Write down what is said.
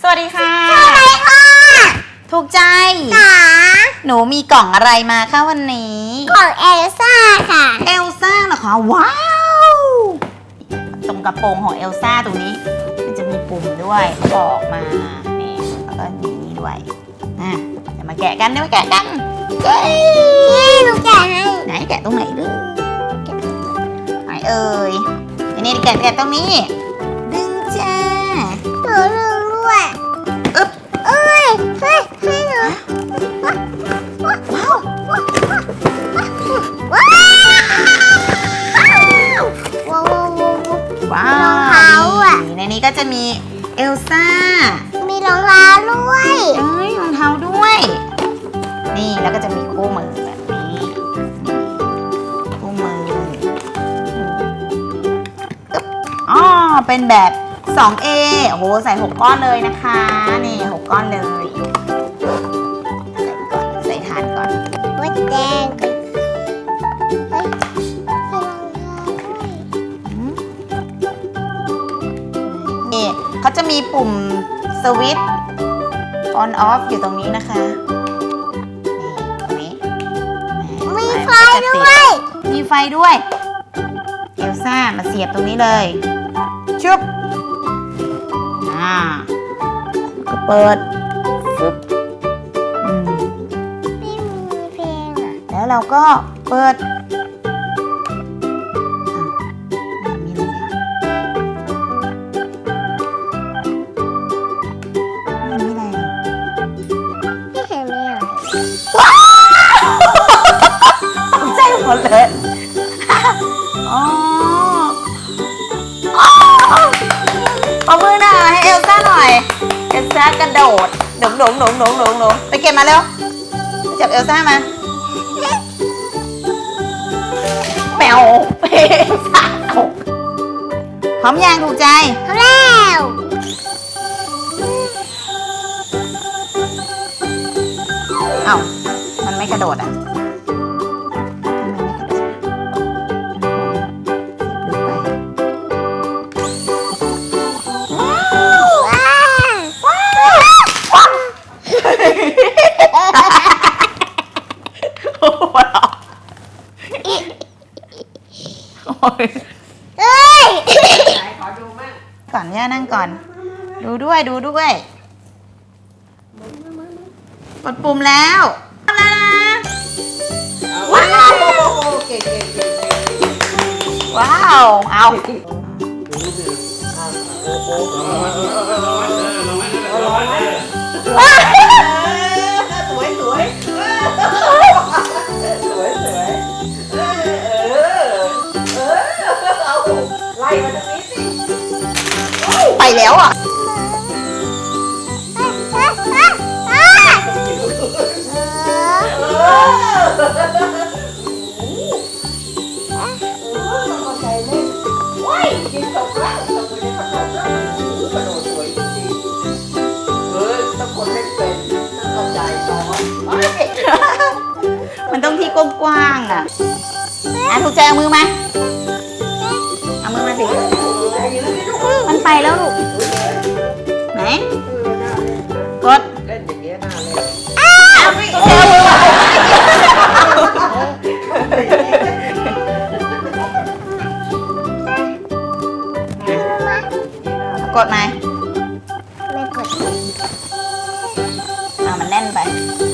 สวัสดีค่ะไปค่ะ ถูกใจ จ๋าหนูมีกล่องอะไรมาคะวันนี้ของเอลซ่าค่ะ เอลซ่าเหรอคะ ว้าว ตรงกระโปรงของเอลซ่าตรงนี้ มันจะมีปุ่มด้วยเขาบอกมานี่แล้วก็มีนี่ด้วยอะเดี๋ยวมาแกะกันเดี๋ยวมาแกะกันเย้นี่หนูแกะให้ไหนแกะตรงไหนดึงไหนเอ่ยอันนี้แกะแกะตรงนี้ ดึงจ้า หนูลื ว้ารองเท้าอะ นี่ในนี้ก็จะมีเอลซ่ามีรองเท้าด้วยเอ้ยรองเท้าด้วย นี่แล้วก็จะมีคู่มือแบบนี้นี่คู่มืออึ๊บอ๋อเป็นแบบ 2A โอ้โหใส่ 6 ก้อนเลยนะคะ นี่ 6 ก้อนเลย เขาจะมีปุ่มสวิตช์ on off อยู่ตรงนี้นะคะ นี่ตรงนี้มีไฟก็จะด้ติวย มีไฟด้วย เอลซ่ามาเสียบตรงนี้เลย ชุบ อ่า ก็เปิดฟึบอืมไม่มีเพลงอะแล้วเราก็เปิด เอามือหน่อยให้เอลซ่าหน่อย เอลซ่ากระโดดหลงหลงหลงหลงหลงหลงไปเก็บมาเร็วไปจับเอลซ่ามาแมวเอลซ่าตกพร้อมยังถูกใจทำแล้วเอ้ามันไม่กระโดดอะ โอ้ยเอ้ยก่อนย่านั่งก่อน ดูด้วยดูด้วยกดปุ่มแล้วแล้วนะว้าวว้าว เอาส ๆเออต้องคนเล่นเป็นต้องเข้าใจน้องเฮ้ยมันต้องที่กว้างๆอะอะถูกใจเอามือมาเอา แล้วลูก ไหน กดเล่นอย่างเงี้ยน่าเล่นเอาไม่เอามือมาเอากดไหมไม่กดเอามันแน่นไปเ